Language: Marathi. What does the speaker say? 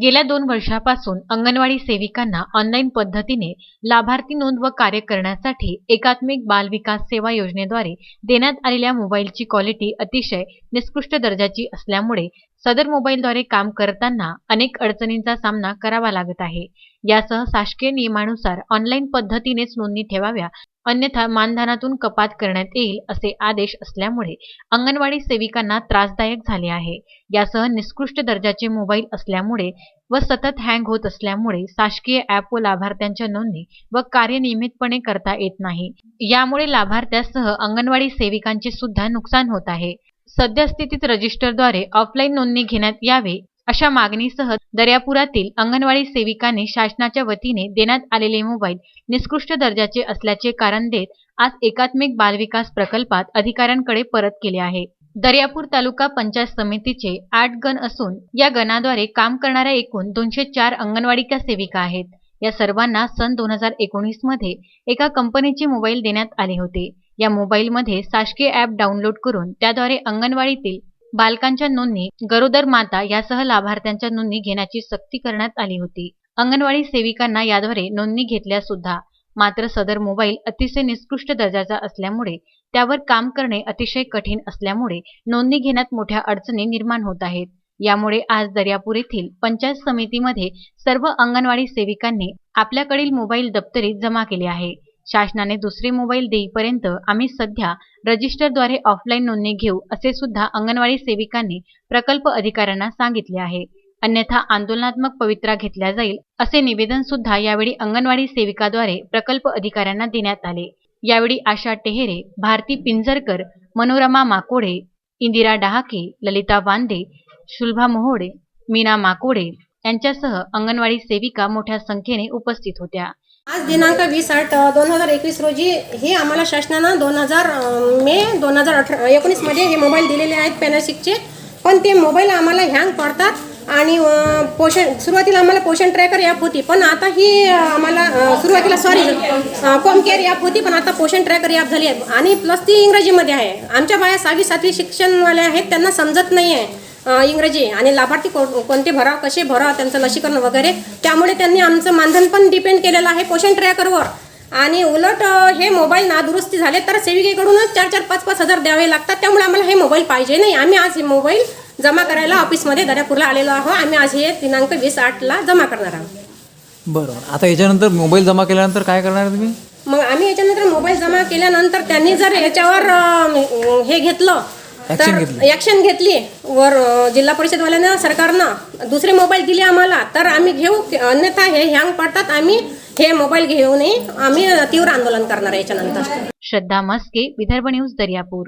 गेल्या दोन वर्षापासून अंगणवाडी सेविकांना ऑनलाईन पद्धतीने लाभार्थी नोंद व कार्य करण्यासाठी एकात्मिक बाल विकास सेवा योजनेद्वारे देण्यात आलेल्या मोबाईलची क्वालिटी अतिशय निकृष्ट दर्जाची असल्यामुळे सदर मोबाईलद्वारे काम करताना अनेक अडचणींचा सामना करावा लागत आहे. यासह शासकीय नियमानुसार ऑनलाईन पद्धतीनेच नोंदणी ठेवाव्या अन्यथा मानधनातून कपात करण्यात येईल असे आदेश असल्यामुळे अंगणवाडी सेविकांना त्रासदायक झाले आहे. यासह निकृष्ट दर्जाचे मोबाईल असल्यामुळे व सतत हँग होत असल्यामुळे शासकीय ॲप व लाभार्थ्यांच्या नोंदणी व कार्य नियमितपणे करता येत नाही. यामुळे लाभार्थ्यासह अंगणवाडी सेविकांचे सुद्धा नुकसान होत आहे. सद्यस्थितीत रजिस्टरद्वारे ऑफलाईन नोंदणी घेण्यात यावे अशा मागणीसह दर्यापुरातील अंगणवाडी सेविकांनी शासनाच्या वतीने देण्यात आलेले मोबाईल निकृष्ट दर्जाचे असल्याचे कारण देत आज एकात्मिक बालविकास प्रकल्पात अधिकाऱ्यांकडे परत केले आहे. दर्यापूर तालुका पंचायत समितीचे आठ गण असून या गणाद्वारे काम करणाऱ्या एकूण दोनशे चार अंगणवाडीच्या सेविका आहेत. या सर्वांना सन दोन हजार एकोणीसमध्ये एका कंपनीचे मोबाईल देण्यात आले होते. या मोबाईलमध्ये शासकीय ॲप डाउनलोड करून त्याद्वारे अंगणवाडीतील बालकांच्या नोंदणी गरोदर माता यासह लाभार्थ्यांच्या नोंदणी घेण्याची सक्ती करण्यात आली होती. अंगणवाडी सेविकांना याद्वारे नोंदणी घेतल्या सुद्धा मात्र सदर मोबाईल अतिशय निकृष्ट दर्जाचा असल्यामुळे त्यावर काम करणे अतिशय कठीण असल्यामुळे नोंदणी घेण्यात मोठ्या अडचणी निर्माण होत आहेत. यामुळे आज दर्यापूर येथील पंचायत समितीमध्ये सर्व अंगणवाडी सेविकांनी आपल्याकडील मोबाईल दप्तरीत जमा केले आहे. शासनाने दुसरे मोबाईल देईपर्यंत आम्ही सध्या रजिस्टरद्वारे ऑफलाईन नोंदणी घेऊ असे सुद्धा अंगणवाडी सेविकांनी प्रकल्प अधिकाऱ्यांना सांगितले आहे. अन्यथा आंदोलनात्मक पवित्रा घेतला जाईल असे निवेदन सुद्धा यावेळी अंगणवाडी सेविकाद्वारे प्रकल्प अधिकाऱ्यांना देण्यात आले. यावेळी आशा टेहरे भारती पिंजरकर मनोरमा माकोडे इंदिरा डहाके ललिता वांदे शुल्भा मोहोडे मीना माकोडे यांच्यासह अंगणवाडी सेविका मोठ्या संख्येने उपस्थित होत्या. आज दिनांक वीस आठ दोन हजार एकवीस रोजी हे आम्हाला शासनानं दोन हजार मे दोन हजार अठरा एकोणीसमध्ये हे मोबाईल दिलेले आहेत पॅनासिकचे पण ते मोबाईल आम्हाला हँग पडतात आणि पोषण सुरुवातीला आम्हाला पोषण ट्रॅकर ॲप होती पण आता ही आम्हाला सुरुवातीला सॉरी कोम केअर ॲप होती पण आता पोषण ट्रॅकर ॲप झाली आहे. आणि प्लस ती इंग्रजीमध्ये आहे. आमच्या बाया सहावी सातवी शिक्षणवाल्या आहेत त्यांना समजत नाही आहे इंग्रजी आणि लाभार्थी को- कोणते भरा कसे भरा त्यांचं लसीकरण वगैरे त्यामुळे त्यांनी आमचं मानधन पण डिपेंड केलेलं आहे पोषण ट्रॅकरवर आणि उलट हे मोबाईल नादुरुस्ती झाले तर सेविकेकडूनच चार चार पाच पाच हजार द्यावे लागतात. त्यामुळे आम्हाला हे मोबाईल पाहिजे नाही. आम्ही आज हे मोबाईल जमा करायला ऑफिसमध्ये दर्यापूरला आलेलो आहोत. आम्ही आज हे दिनांक वीस आठला जमा करणार आहोत. बरोबर. आता याच्यानंतर मोबाईल जमा केल्यानंतर काय करणार तुम्ही? मग आम्ही याच्यानंतर मोबाईल जमा केल्यानंतर त्यांनी जर याच्यावर अ, हे घेतलं Action तर घेतली. ऍक्शन घेतली. वर अ, जिल्हा परिषदवाल्यानं सरकारनं दुसरे मोबाईल दिले आम्हाला. तर आम्ही घेऊ अन्यथा हे हँग पडतात. आम्ही हे मोबाईल घेऊ नये आम्ही तीव्र आंदोलन करणार आहे याच्यानंतर. श्रद्धा मस्के विदर्भ न्यूज दर्यापूर.